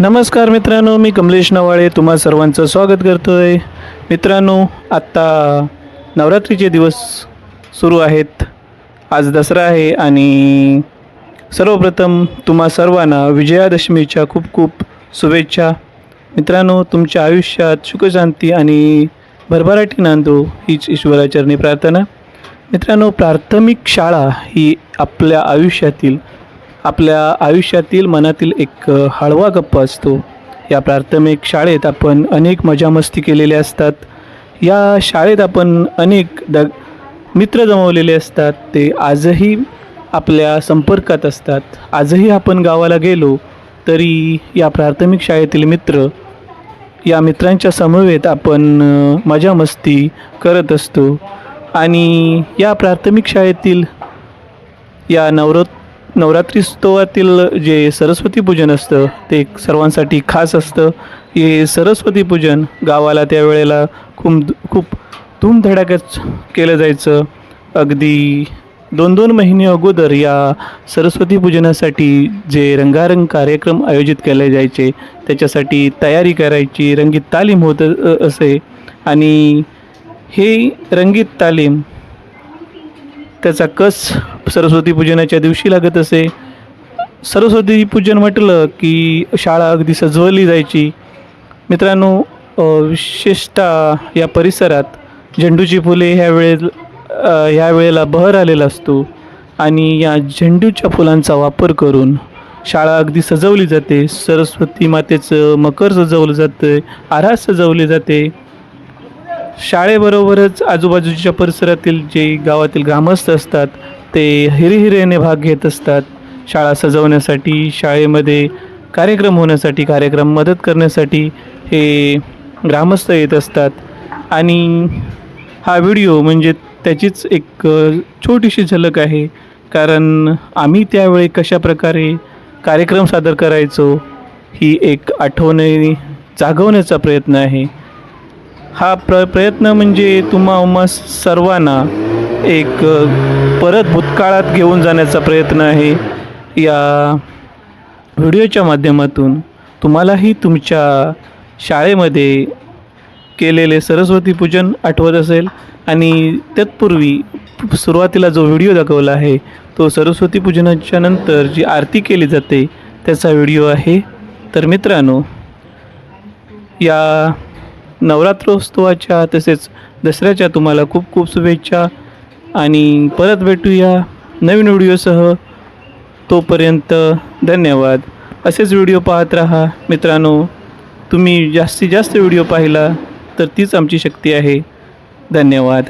नमस्कार मित्रांनो मी कमलेश नवाळे तुम्हा सर्वांचं स्वागत करतो आहे मित्रांनो आत्ता नवरात्रीचे दिवस सुरू आहेत. आज दसरा आहे आणि सर्वप्रथम तुम्हा सर्वांना विजयादशमीच्या खूप खूप शुभेच्छा. मित्रांनो तुमच्या आयुष्यात सुखशांती आणि भरभराटी नांदो हीच ईश्वराचरणी प्रार्थना. मित्रांनो प्राथमिक शाळा ही आपल्या आयुष्यातील आपल्या आयुष्यातील मनातील एक हळवा गप्पा असतो. या प्राथमिक शाळेत आपण अनेक मजामस्ती केलेल्या असतात. या शाळेत आपण अनेक द मित्र जमवलेले असतात. ते आजही आपल्या संपर्कात असतात. आजही आपण गावाला गेलो तरी या प्राथमिक शाळेतील मित्र या मित्रांच्या समवेत आपण मजामस्ती मजा मस्ती करत असतो. आणि या प्राथमिक शाळेतील या नवरत नवरात्रीस्तवातील जे सरस्वती पूजन असतं ते एक सर्वांसाठी खास असतं. हे सरस्वती पूजन गावाला त्यावेळेला खूप खूप धूमधडाक्यात केलं जायचं. अगदी दोन दोन महिने अगोदर या सरस्वती पूजनासाठी जे रंगारंग कार्यक्रम आयोजित केले जायचे त्याच्यासाठी तयारी करायची. रंगीत तालीम होत असे. आणि हे रंगीत तालीम त्याचा कस सरस्वती पूजनाच्या दिवशी लागत असे. सरस्वती पूजन म्हटलं की शाळा अगदी सजवली जायची. मित्रांनो विशेषतः या परिसरात झेंडूची फुले ह्या वेळेस ह्या वेळेला बहर आलेला असतो. आणि या झेंडूच्या फुलांचा वापर करून शाळा अगदी सजवली जाते. सरस्वती मातेचं मकर सजवलं जातं आरास सजवली जाते. शाळेबरोबरच आजूबाजूच्या परिसरातील जे गावातील ग्रामस्थ असतात ते हिरेहिरेने भाग घेत असतात. शाळा सजवण्यासाठी शाळेमध्ये कार्यक्रम होण्यासाठी कार्यक्रम मदत करण्यासाठी हे ग्रामस्थ येत असतात. आणि हा व्हिडिओ म्हणजे त्याचीच एक छोटीशी झलक आहे. कारण आम्ही त्यावेळी कशा प्रकारे कार्यक्रम सादर करायचो ही एक आठवणे जागवण्याचा प्रयत्न आहे. हा प्र प्रयत्न म्हणजे तुम्हा उमा सर्वांना एक परत भूतकाळात घेऊन जाण्याचा प्रयत्न आहे. या व्हिडिओच्या माध्यमातून तुम्हालाही तुमच्या शाळेमध्ये केलेले सरस्वती पूजन आठवत असेल आणि तत्पूर्वी सुरुवातीला जो व्हिडिओ दाखवला आहे तो सरस्वती पूजनाच्या नंतर जी आरती केली जाते त्याचा व्हिडिओ आहे. तर मित्रांनो या नवरात्रोत्सवाच्या तसेच दसऱ्याच्या तुम्हाला खूप खूप शुभेच्छा. आणि परत भेटूया नवीन व्हिडिओसह. तोपर्यंत धन्यवाद. असेच व्हिडिओ पाहत राहा. मित्रांनो तुम्ही जास्तीत जास्त व्हिडिओ पाहिला तर तीच आमची शक्ती आहे. धन्यवाद.